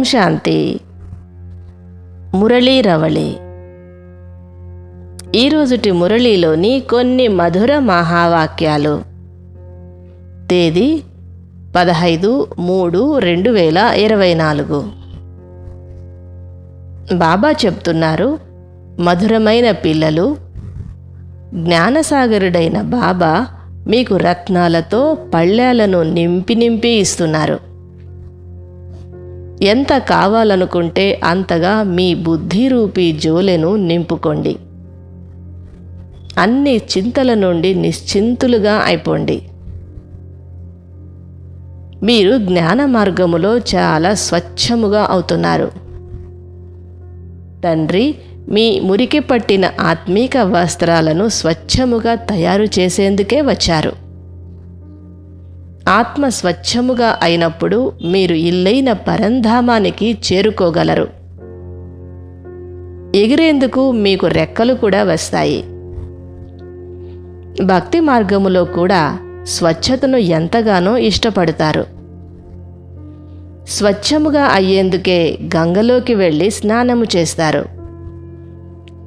ఓం శాంతి. మురళీ రవళి. ఈరోజుటి మురళీలోని కొన్ని మధుర మహావాక్యాలు. తేదీ పదహైదు మూడు రెండు వేల ఇరవై నాలుగు. బాబా చెప్తున్నారు మధురమైన పిల్లలు జ్ఞానసాగరుడైన బాబా మీకు రత్నాలతో పళ్ళాలను నింపి నింపి ఇస్తున్నారు. ఎంత కావాలనుకుంటే అంతగా మీ బుద్ధి రూపీ జోలెను నింపుకోండి. అన్ని చింతల నుండి నిశ్చింతులుగా అయిపోండి. మీరు జ్ఞాన మార్గములో చాలా స్వచ్ఛముగా అవుతున్నారు. తండ్రి మీ మురికి పట్టిన ఆత్మీక వస్త్రాలను స్వచ్ఛముగా తయారు చేసేందుకే వచ్చారు. ఆత్మ స్వచ్ఛముగా అయినప్పుడు మీరు ఇల్లైన పరంధామానికి చేరుకోగలరు. ఎగిరేందుకు మీకు రెక్కలు కూడా వస్తాయి. భక్తి మార్గములో కూడా స్వచ్ఛతను ఎంతగానో ఇష్టపడతారు. స్వచ్ఛముగా అయ్యేందుకే గంగలోకి వెళ్ళి స్నానము చేస్తారు.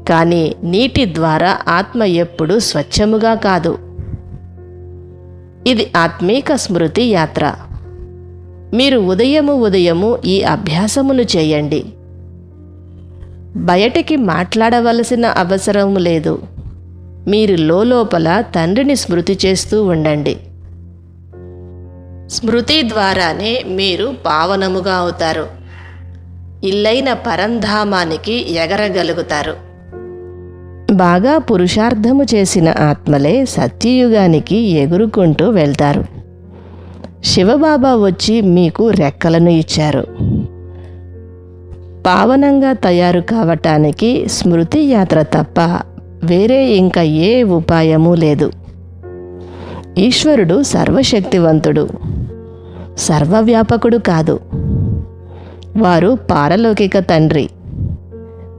కానీ నీటి ద్వారా ఆత్మ ఎప్పుడూ స్వచ్ఛముగా కాదు. ఇది ఆత్మీక స్మృతి యాత్ర. మీరు ఉదయము ఉదయము ఈ అభ్యాసమును చేయండి. బయటికి మాట్లాడవలసిన అవసరం లేదు. మీరు లోపల తండ్రిని స్మృతి చేస్తూ ఉండండి. స్మృతి ద్వారానే మీరు పావనముగా అవుతారు. ఇల్లైన పరంధామానికి ఎగరగలుగుతారు. బాగా పురుషార్థము చేసిన ఆత్మలే సత్యయుగానికి ఎగురుకుంటూ వెళ్తారు. శివబాబా వచ్చి మీకు రెక్కలను ఇచ్చారు. పావనంగా తయారు కావటానికి స్మృతి యాత్ర తప్ప వేరే ఇంకా ఏ ఉపాయము లేదు. ఈశ్వరుడు సర్వశక్తివంతుడు. సర్వవ్యాపకుడు కాదు. వారు పారలౌకిక తండ్రి.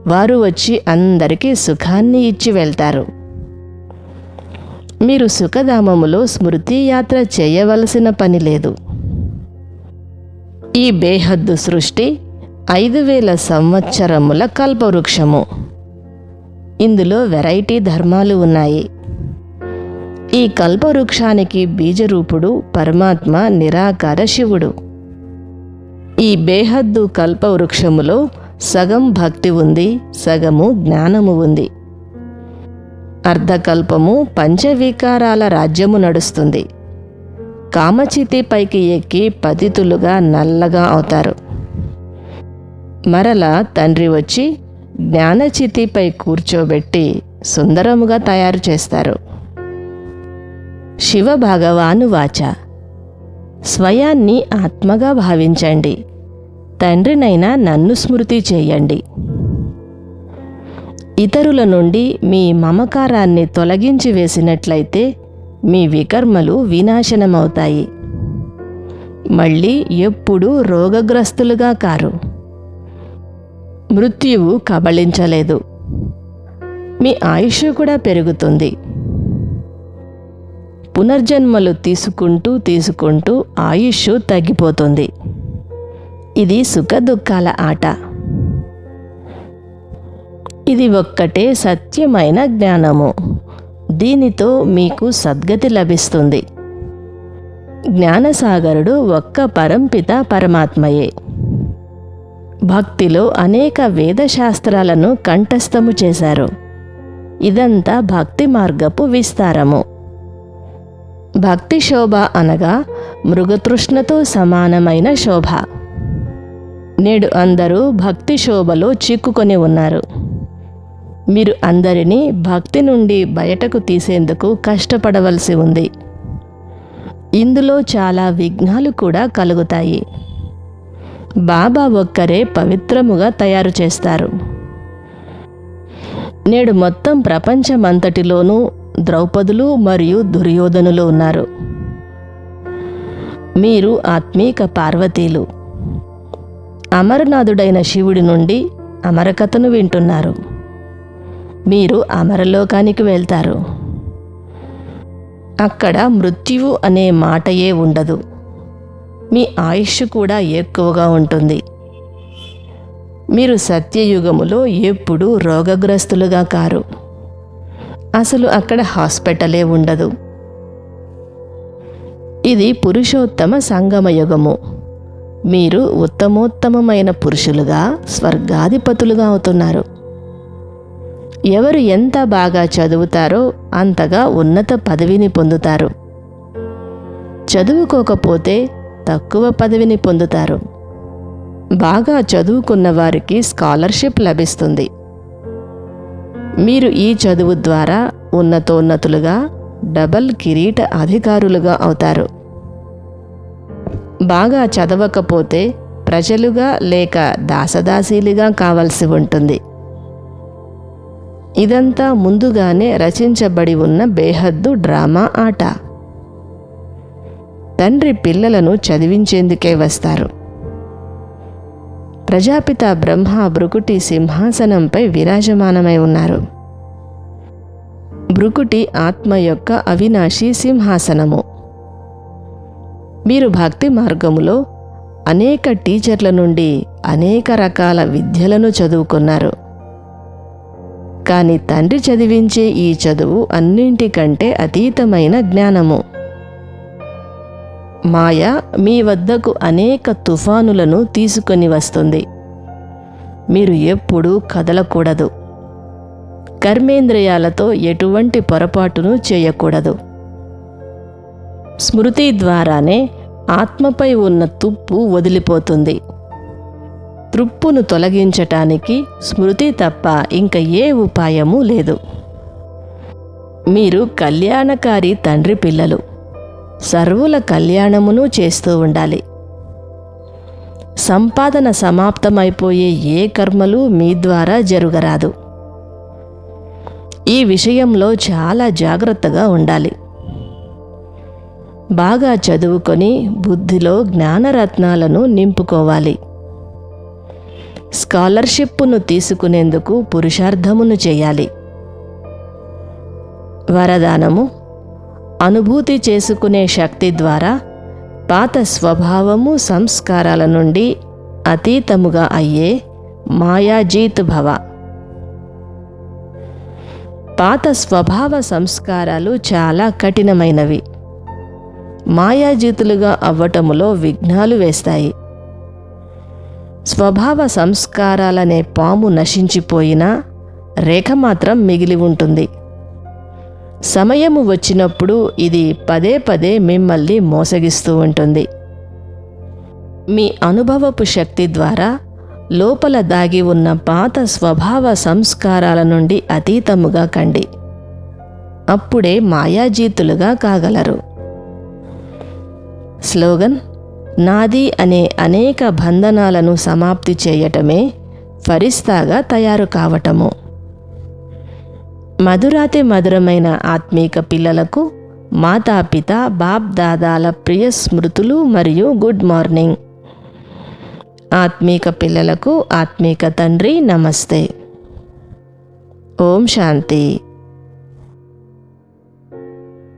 వారు వచ్చి అందరికీ సుఖాన్ని ఇచ్చి వెళ్తారు. మీరు సుఖధామములో స్మృతి యాత్ర చేయవలసిన పని లేదు. ఈ బేహద్దు సృష్టి ఐదు వేల సంవత్సరముల కల్పవృక్షము. ఇందులో వెరైటీ ధర్మాలు ఉన్నాయి. ఈ కల్పవృక్షానికి బీజరూపుడు పరమాత్మ నిరాకార శివుడు. ఈ బేహద్దు కల్పవృక్షములో సగం భక్తి ఉంది సగము జ్ఞానము ఉంది. అర్ధకల్పము పంచవికారాల రాజ్యము నడుస్తుంది. కామచితి పైకి ఎక్కి పతితులుగా నల్లగా అవుతారు. మరల తండ్రి వచ్చి జ్ఞానచితిపై కూర్చోబెట్టి సుందరముగా తయారు చేస్తారు. శివ భగవాను వాచ. స్వయాన్ని ఆత్మగా భావించండి. తండ్రినైనా నన్ను స్మృతి చేయండి. ఇతరుల నుండి మీ మమకారాన్ని తొలగించి వేసినట్లయితే మీ వికర్మలు వినాశనమవుతాయి. మళ్ళీ ఎప్పుడూ రోగగ్రస్తులుగా కారు. మృత్యువు కబళించలేదు. మీ ఆయుష్ కూడా పెరుగుతుంది. పునర్జన్మలు తీసుకుంటూ తీసుకుంటూ ఆయుష్ తగ్గిపోతుంది. ఇది సుఖ దుఃఖాల ఆట. ఇది ఒక్కటే సత్యమైన జ్ఞానము. దీనితో మీకు సద్గతి లభిస్తుంది. జ్ఞానసాగరుడు ఒక్క పరంపిత పరమాత్మయే. భక్తిలో అనేక వేదశాస్త్రాలను కంఠస్థము చేశారు. ఇదంతా భక్తి మార్గపు విస్తారము. భక్తి శోభ అనగా మృగతృష్ణతో సమానమైన శోభ. నేడు అందరూ భక్తి శోభలో చిక్కుకొని ఉన్నారు. మీరు అందరినీ భక్తి నుండి బయటకు తీసేందుకు కష్టపడవలసి ఉంది. ఇందులో చాలా విఘ్నాలు కూడా కలుగుతాయి. బాబా ఒక్కరే పవిత్రముగా తయారు చేస్తారు. నేడు మొత్తం ప్రపంచమంతటిలోనూ ద్రౌపదులు మరియు దుర్యోధనులు ఉన్నారు. మీరు ఆత్మీక పార్వతీలు. అమరనాథుడైన శివుడి నుండి అమరకథను వింటున్నారు. మీరు అమరలోకానికి వెళ్తారు. అక్కడ మృత్యువు అనే మాటయే ఉండదు. మీ ఆయుష్ కూడా ఎక్కువగా ఉంటుంది. మీరు సత్యయుగములో ఎప్పుడూ రోగగ్రస్తులుగా కారు. అసలు అక్కడ హాస్పిటలే ఉండదు. ఇది పురుషోత్తమ సంగమయుగము. మీరు ఉత్తమోత్తమమైన పురుషులుగా స్వర్గాధిపతులుగా అవుతున్నారు. ఎవరు ఎంత బాగా చదువుతారో అంతగా ఉన్నత పదవిని పొందుతారు. చదువుకోకపోతే తక్కువ పదవిని పొందుతారు. బాగా చదువుకున్న వారికి స్కాలర్షిప్ లభిస్తుంది. మీరు ఈ చదువు ద్వారా ఉన్నతోన్నతులుగా డబల్ కిరీట అధికారులుగా అవుతారు. బాగా చదవకపోతే ప్రజలుగా లేక దాసదాసీలుగా కావాల్సి ఉంటుంది. ఇదంతా ముందుగానే రచించబడి ఉన్న బేహద్దు డ్రామా ఆట. తండ్రి పిల్లలను చదివించేందుకే వస్తారు. ప్రజాపిత బ్రహ్మ భృకుటి సింహాసనంపై విరాజమానమై ఉన్నారు. భృకుటి ఆత్మ యొక్క అవినాశి సింహాసనము. మీరు భక్తి మార్గములో అనేక టీచర్ల నుండి అనేక రకాల విద్యలను చదువుకున్నారు. కానీ తండ్రి చదివించే ఈ చదువు అన్నింటికంటే అతీతమైన జ్ఞానము. మాయ మీ వద్దకు అనేక తుఫానులను తీసుకొని వస్తుంది. మీరు ఎప్పుడూ కదలకూడదు. కర్మేంద్రియాలతో ఎటువంటి పొరపాటును చేయకూడదు. స్మృతి ద్వారానే ఆత్మపై ఉన్న తుప్పు వదిలిపోతుంది. తృప్పును తొలగించటానికి స్మృతి తప్ప ఇంక ఏ ఉపాయము లేదు. మీరు కళ్యాణకారి తండ్రి పిల్లలు. సర్వుల కళ్యాణమును చేస్తూ ఉండాలి. సంపాదన సమాప్తమైపోయే ఏ కర్మలు మీ ద్వారా జరుగరాదు. ఈ విషయంలో చాలా జాగ్రత్తగా ఉండాలి. బాగా చదువుకొని బుద్ధిలో జ్ఞానరత్నాలను నింపుకోవాలి. స్కాలర్షిప్ను తీసుకునేందుకు పురుషార్థమును చేయాలి. వరదానము అనుభూతి చేసుకునే శక్తి ద్వారా పాత స్వభావము సంస్కారాల నుండి అతీతముగా అయ్యే మాయాజీత్ భవ. పాత స్వభావ సంస్కారాలు చాలా కఠినమైనవి. మాయాజీతులుగా అవ్వటములో విఘ్నాలు వేస్తాయి. స్వభావ సంస్కారాలనే పాము నశించిపోయినా రేఖ మాత్రం మిగిలి ఉంటుంది. సమయము వచ్చినప్పుడు ఇది పదే పదే మిమ్మల్ని మోసగిస్తూ ఉంటుంది. మీ అనుభవపు శక్తి ద్వారా లోపల దాగి ఉన్న పాత స్వభావ సంస్కారాల నుండి అతీతముగా కండి. అప్పుడే మాయాజీతులుగా కాగలరు. స్లోగన్ నాది అనే అనేక బంధనాలను సమాప్తి చేయటమే ఫరిస్తాగా తయారు కావటము. మధురాతి మధురమైన ఆత్మీక పిల్లలకు మాతాపిత బాప్ దాదాల ప్రియ స్మృతులు మరియు గుడ్ మార్నింగ్. ఆత్మీక పిల్లలకు ఆత్మీక తండ్రి నమస్తే. ఓం శాంతి.